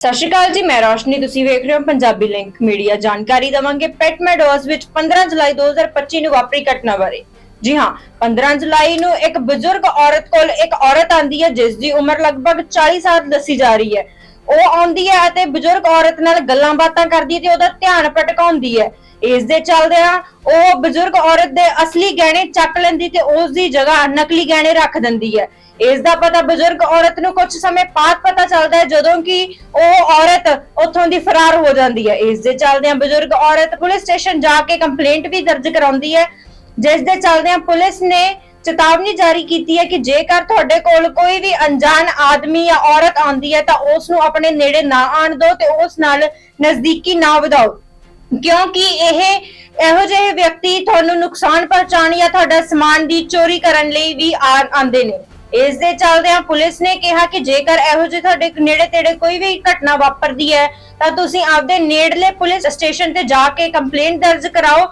ਸਤਿ ਸ਼੍ਰੀ ਅਕਾਲ ਜੀ, ਮੈਂ ਰੋਸ਼ਨੀ, ਤੁਸੀਂ ਵੇਖ ਰਹੇ ਹੋ ਪੰਜਾਬੀ ਲਿੰਕ ਮੀਡੀਆ। ਜਾਣਕਾਰੀ ਦਵਾਂਗੇ ਪੈਟ ਮੈਡੋਜ਼ ਵਿੱਚ 15 ਜੁਲਾਈ 2025 ਨੂੰ ਵਾਪਰੀ ਘਟਨਾ ਬਾਰੇ। ਜੀ ਹਾਂ 15 ਜੁਲਾਈ ਨੂੰ ਇੱਕ ਬਜ਼ੁਰਗ ਔਰਤ ਕੋਲ ਇੱਕ ਔਰਤ ਆਂਦੀ ਹੈ ਜਿਸ ਦੀ ਉਮਰ ਲਗਭਗ 40 ਸਾਲ ਦੱਸੀ ਜਾ ਰਹੀ ਹੈ। ਉਹ ਆਉਂਦੀ ਹੈ ਅਤੇ ਬਜ਼ੁਰਗ ਔਰਤ ਨਾਲ ਗੱਲਾਂ ਬਾਤਾਂ ਕਰਦੀ ਹੈ ਤੇ ਉਹਦਾ ਧਿਆਨ ਭਟਕਾਉਂਦੀ ਹੈ। ਇਸ ਦੇ ਚੱਲਦਿਆਂ ਉਹ ਬਜ਼ੁਰਗ ਔਰਤ ਦੇ ਅਸਲੀ ਗਹਿਣੇ ਚੱਕ ਲੈਂਦੀ ਤੇ ਉਸ ਦੀ ਜਗ੍ਹਾ ਨਕਲੀ ਗਹਿਣੇ ਰੱਖ ਦਿੰਦੀ ਹੈ। ਇਸ ਦਾ ਪਤਾ ਬਜ਼ੁਰਗ ਔਰਤ ਨੂੰ ਕੁਝ ਸਮੇਂ ਬਾਅਦ ਪਤਾ ਚੱਲਦਾ ਹੈ, ਜਦੋਂ ਕਿ ਉਹ ਔਰਤ ਉੱਥੋਂ ਦੀ ਫਰਾਰ ਹੋ ਜਾਂਦੀ ਹੈ। ਇਸ ਦੇ ਚੱਲਦਿਆਂ ਬਜ਼ੁਰਗ ਔਰਤ ਪੁਲਿਸ ਸਟੇਸ਼ਨ ਜਾ ਕੇ ਕੰਪਲੇਂਟ ਵੀ ਦਰਜ ਕਰਾਉਂਦੀ ਹੈ। ਜਿਸ ਦੇ ਚੱਲਦਿਆਂ ਪੁਲਿਸ ਨੇ ਚੇਤਾਵਨੀ ਜਾਰੀ ਕੀਤੀ ਹੈ ਕਿ ਜੇਕਰ ਤੁਹਾਡੇ ਕੋਲ ਕੋਈ ਵੀ ਅਣਜਾਣ ਆਦਮੀ ਜਾਂ ਔਰਤ ਆਉਂਦੀ ਹੈ ਤਾਂ ਉਸ ਨੂੰ ਆਪਣੇ ਨੇੜੇ ਨਾ ਆਣ ਦਿਓ ਤੇ ਉਸ ਨਾਲ ਨਜ਼ਦੀਕੀ ਨਾ ਵਧਾਓ। ਕਿਉਂਕਿ ਇਹ ਇਹੋ ਜਿਹੇ ਵਿਅਕਤੀ ਤੁਹਾਨੂੰ ਨੁਕਸਾਨ ਪਹੁੰਚਾਉਣ ਜਾਂ ਤੁਹਾਡਾ ਸਮਾਨ ਦੀ ਚੋਰੀ ਕਰਨ ਲਈ ਵੀ ਆਉਂਦੇ ਨੇ। ਇਸ ਦੇ ਚੱਲਦਿਆਂ ਪੁਲਿਸ ਨੇ ਕਿਹਾ ਕਿ ਜੇਕਰ ਇਹੋ ਜਿਹੇ ਤੁਹਾਡੇ ਨੇੜੇ ਤੇੜੇ ਕੋਈ ਵੀ ਘਟਨਾ ਵਾਪਰਦੀ ਹੈ ਤਾਂ ਤੁਸੀਂ ਆਪਦੇ ਨੇੜਲੇ ਪੁਲਿਸ ਸਟੇਸ਼ਨ ਤੇ ਜਾ ਕੇ ਕੰਪਲੇਂਟ ਦਰਜ ਕਰਾਓ